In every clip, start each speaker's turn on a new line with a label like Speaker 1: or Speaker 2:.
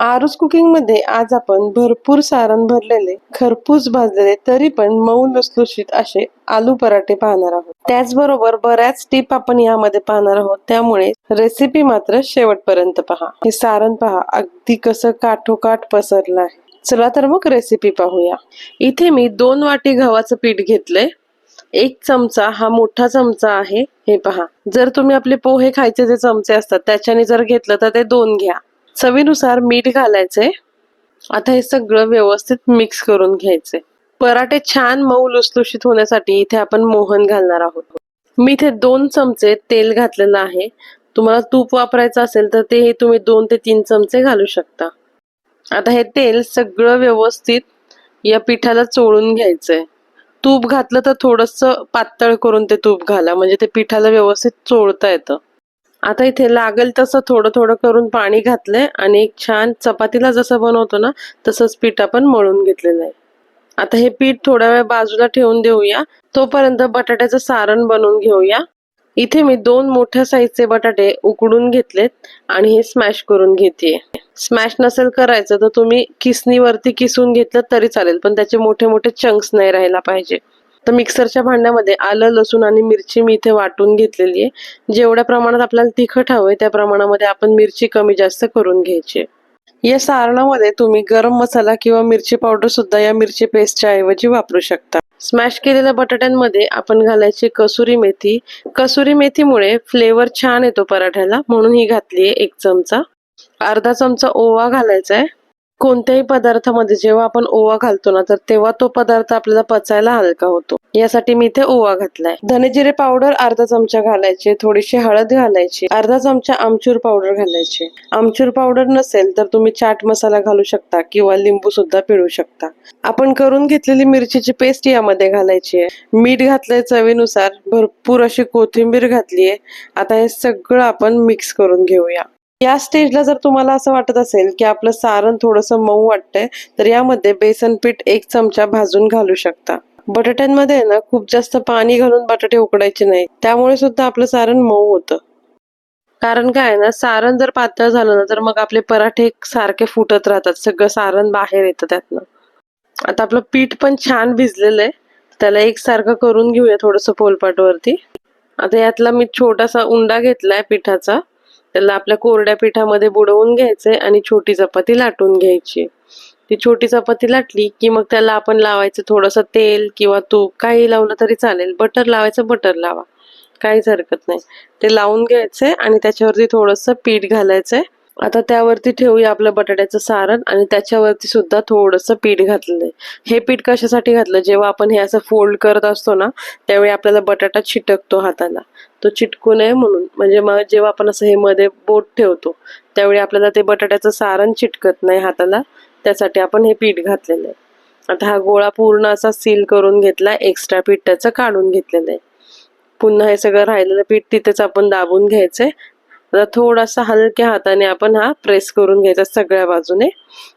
Speaker 1: आरूस कुकिंगमध्ये आज आपण भरपूर सारण भरलेले खरपूस भाजलेले तरी पण मऊ लुसलुशीत असे आलू पराठे पाहणार आहोत. त्याचबरोबर बऱ्याच टिप आपण यामध्ये पाहणार आहोत. त्यामुळे रेसिपी मात्र शेवटपर्यंत पहा. हे सारण पहा अगदी कसं काठोकाठ पसरलं आहे. चला तर मग रेसिपी पाहूया. इथे मी दोन वाटी गव्हाचं पीठ घेतलंय. एक चमचा हा मोठा चमचा आहे हे पहा. जर तुम्ही आपले पोहे खायचे जे चमचे असतात त्याच्याने जर घेतलं तर ते दोन घ्या. चवीनुसार मीठ घालायचे आता हे सगळं व्यवस्थित मिक्स करून घ्यायचे पराठे छान मऊ लुसलुशीत होण्यासाठी इथे आपण मोहन घालणार आहोत. मी इथे दोन चमचे तेल घातलेलं आहे. तुम्हाला तूप वापरायचं असेल तर ते तुम्ही दोन ते तीन चमचे घालू शकता. आता हे तेल सगळं व्यवस्थित या पिठाला चोळून घ्यायचंय. तूप घातलं तर थोडस पातळ करून ते तूप घाला. म्हणजे ते पिठाला व्यवस्थित चोळता येतं. आता इथे लागेल तसं थोडं थोडं करून पाणी घातलंय आणि एक छान चपातीला जसं बनवतो ना तसंच पीठ आपण मळून घेतलेलं आहे. आता हे पीठ थोड्या वेळ बाजूला ठेवून देऊया. तोपर्यंत बटाट्याचं सारण बनवून घेऊया. इथे मी दोन मोठ्या साईजचे बटाटे उकडून घेतलेत आणि हे स्मॅश करून घेते. स्मॅश नसेल करायचं तर तुम्ही किसनीवरती किसून घेतलं तरी चालेल पण त्याचे मोठे मोठे चंक्स नाही राहायला पाहिजे. तर मिक्सरच्या भांड्यामध्ये आलं लसूण आणि मिरची मी इथे वाटून घेतलेली आहे. जेवढ्या प्रमाणात आपल्याला तिखट हवंय त्या प्रमाणामध्ये आपण मिरची कमी जास्त करून घ्यायची या सारणामध्ये तुम्ही गरम मसाला किंवा मिरची पावडर सुद्धा या मिरची पेस्टच्या ऐवजी वापरू शकता. स्मॅश केलेल्या बटाट्यांमध्ये आपण घालायची कसुरी मेथी. कसुरी मेथीमुळे फ्लेवर छान येतो पराठ्याला म्हणून ही घातली आहे एक चमचा. अर्धा चमचा ओवा घालायचा आहे. कोणत्याही पदार्थामध्ये जेव्हा आपण ओवा घालतो ना तर तेव्हा तो पदार्थ आपल्याला पचायला हलका होतो. यासाठी मी इथे ओवा घातलाय. धनेजिरे पावडर अर्धा चमचा घालायचे थोडीशी हळद घालायची अर्धा चमचा आमचूर पावडर घालायचे. आमचूर पावडर नसेल तर तुम्ही चाट मसाला घालू शकता किंवा लिंबू सुद्धा पिळू शकता. आपण करून घेतलेली मिरचीची पेस्ट यामध्ये घालायची आहे. मीठ घातलंय चवीनुसार भरपूर अशी कोथिंबीर घातली आहे आता हे सगळं आपण मिक्स करून घेऊया. या स्टेजला जर तुम्हाला असं वाटत असेल की आपलं सारण थोडंसं मऊ वाटतंय तर यामध्ये बेसन पीठ एक चमचा भाजून घालू शकता. बटाट्यांमध्ये ना खूप जास्त पाणी घालून बटाटे उकडायचे नाही. त्यामुळे सुद्धा आपलं सारण मऊ होतं. कारण काय ना सारण जर पातळ झालं ना तर मग आपले पराठे सारखे फुटत राहतात. सगळं सारण बाहेर येतं त्यातनं. आता आपलं पीठ पण छान भिजलेलं आहे. त्याला एकसारखं करून घेऊया थोडंसं पोलपाटवरती. आता यातला मी छोटासा उंडा घेतलाय पिठाचा. त्याला आपल्या कोरड्या पिठामध्ये बुडवून घ्यायचंय आणि छोटी चपाती लाटून घ्यायची. ती छोटी चपाती लाटली की मग त्याला आपण लावायचं थोडंसं तेल किंवा तूप काही लावलं तरी चालेल. बटर लावायचं बटर लावा. काहीच हरकत नाही. ते लावून घ्यायचंय आणि त्याच्यावरती थोडंसं पीठ घालायचंय. आता त्यावरती ठेवूया आपलं बटाट्याचं सारण आणि त्याच्यावरती सुद्धा थोडंसं पीठ घातलेलं आहे हे पीठ कशासाठी घातलं? जेव्हा आपण हे असं फोल्ड करत असतो ना त्यावेळी आपल्याला बटाटा चिटकतो हाताला. तो चिटकू नये म्हणून. म्हणजे मग जेव्हा आपण असं हे मध्ये बोट ठेवतो त्यावेळी आपल्याला ते बटाट्याचं सारण चिटकत नाही हाताला. त्यासाठी आपण हे पीठ घातलेलं आहे. आता हा गोळा पूर्ण असा सील करून घेतला एक्स्ट्रा पीठ त्याचं काढून घेतलेलं आहे. पुन्हा हे सगळं राहिलेलं पीठ तिथेच आपण दाबून घ्यायचंय. आता थोडासा हलक्या हाताने आपण हा प्रेस करून घ्यायचा सगळ्या बाजूने.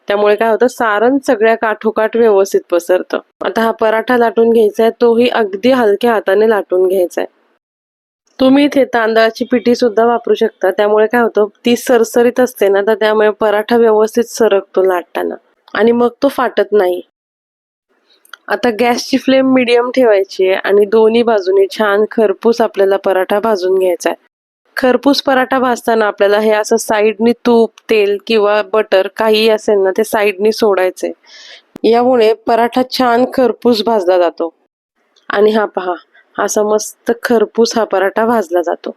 Speaker 1: त्यामुळे काय होतं सारण सगळ्या काठोकाठ व्यवस्थित पसरतं. आता हा पराठा लाटून घ्यायचा आहे तोही अगदी हलक्या हाताने लाटून घ्यायचा आहे तुम्ही इथे तांदळाची पिठी सुद्धा वापरू शकता. त्यामुळे काय होतं ती सरसरीत असते ना तर त्यामुळे पराठा व्यवस्थित सरकतो लाटताना. आणि मग तो फाटत नाही. आता गॅसची फ्लेम मिडियम ठेवायची आहे आणि दोन्ही बाजूने छान खरपूस आपल्याला पराठा भाजून घ्यायचा आहे खरपूस पराठा भाजताना आपल्याला हे असं साईडनी तूप तेल किंवा बटर काही असेल ना ते साईडनी सोडायचे. यामुळे पराठा छान खरपूस भाजला जातो. आणि हा पहा असा मस्त खरपूस हा पराठा भाजला जातो.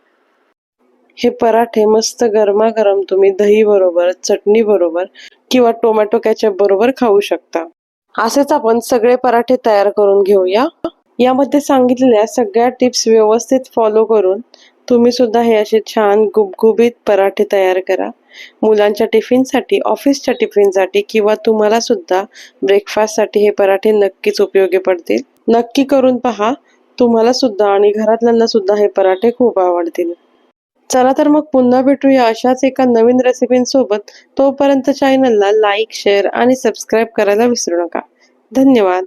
Speaker 1: हे पराठे मस्त गरमागरम तुम्ही दही बरोबर चटणी बरोबर किंवा टोमॅटो कॅचअप बरोबर खाऊ शकता. असेच आपण सगळे पराठे तयार करून घेऊया. यामध्ये सांगितलेल्या सगळ्या टिप्स व्यवस्थित फॉलो करून तुम्ही सुद्धा हे असे छान गुबगुबीत पराठे तयार करा. मुलांच्या टिफिनसाठी ऑफिसच्या टिफिनसाठी किंवा तुम्हाला सुद्धा ब्रेकफास्टसाठी हे पराठे नक्कीच उपयोगी पडतील. नक्की करून पहा. तुम्हाला सुद्धा आणि घरातल्यांना सुद्धा हे पराठे खूप आवडतील. चला तर मग पुन्हा भेटूया अशाच एका नवीन रेसिपींसोबत. तोपर्यंत चॅनलला लाईक शेअर आणि सबस्क्राईब करायला विसरू नका. धन्यवाद.